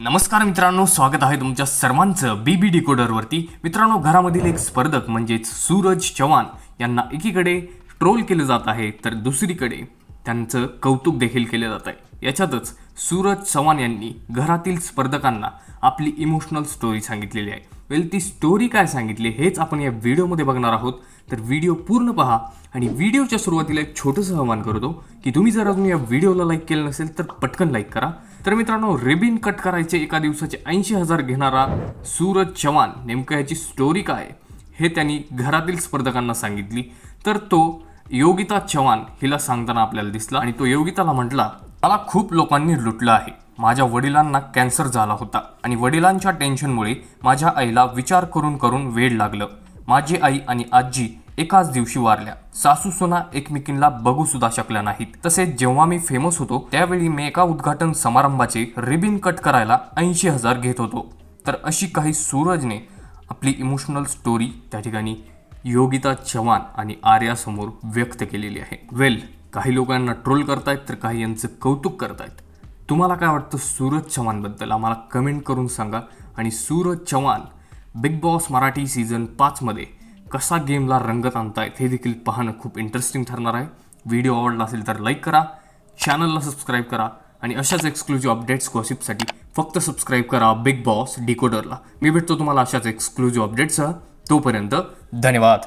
नमस्कार मित्रांनो स्वागत आहे तुमच्या सर्वांचं बी बी डिकोडरवरती मित्रांनो घरामधील एक स्पर्धक म्हणजेच सूरज चव्हाण यांना एकीकडे ट्रोल केलं जात आहे तर दुसरीकडे त्यांचं कौतुक देखील केलं जात आहे. याच्यातच सूरज चव्हाण यांनी घरातील स्पर्धकांना आपली इमोशनल स्टोरी सांगितलेली आहे. वेल ती स्टोरी काय सांगितली हेच आपण या व्हिडिओमध्ये बघणार आहोत. तर व्हिडिओ पूर्ण पहा आणि व्हिडिओच्या सुरुवातीला एक छोटंसं आव्हान करतो की तुम्ही जर अजून या व्हिडिओला लाईक केलं नसेल तर पटकन लाईक करा. तर मित्रांनो रिबिन कट करायचे एका दिवसाचे ऐंशी हजार घेणारा सूरज चव्हाण. नेमकं याची स्टोरी काय? हे त्यांनी घरातील स्पर्धकांना सांगितली. तर तो योगिता चव्हाण हिला सांगताना आपल्याला दिसला आणि तो योगिताला म्हटला मला खूप लोकांनी लुटलं आहे. माझ्या वडिलांना कॅन्सर झाला होता आणि वडिलांच्या टेन्शनमुळे माझ्या आईला विचार करून करून वेळ लागलं. माझी आई आणि आजी एकाच दिवशी वारल्या. सासूसोना एकमेकींना बघू सुद्धा शकल्या नाहीत. तसेच जेव्हा मी फेमस होतो त्यावेळी मी एका उद्घाटन समारंभाचे रिबिन कट करायला ऐंशी हजार घेत होतो. तर अशी काही सूरजने आपली इमोशनल स्टोरी त्या ठिकाणी योगिता चव्हाण आणि आर्यासमोर व्यक्त केलेली आहे. वेल काही लोकांना ट्रोल करतायत तर काही यांचं कौतुक करतायत. तुम्हाला काय वाटतं सूरज चव्हाणबद्दल? आम्हाला कमेंट करून सांगा. आणि Suraj Chavan Big Boss Marathi season पाचमध्ये कसा गेमला रंगत आणतायत हे देखील पाहणं खूप इंटरेस्टिंग ठरणार आहे. व्हिडिओ आवडला असेल तर लाईक करा चॅनलला सबस्क्राईब करा आणि अशाच एक्सक्लुझिव्ह अपडेट्स गॉसिपसाठी फक्त सबस्क्राईब करा बिग बॉस डिकोडरला मी भेटतो तुम्हाला अशाच एक्सक्लुझिव्ह अपडेट्ससह तोपर्यंत धन्यवाद.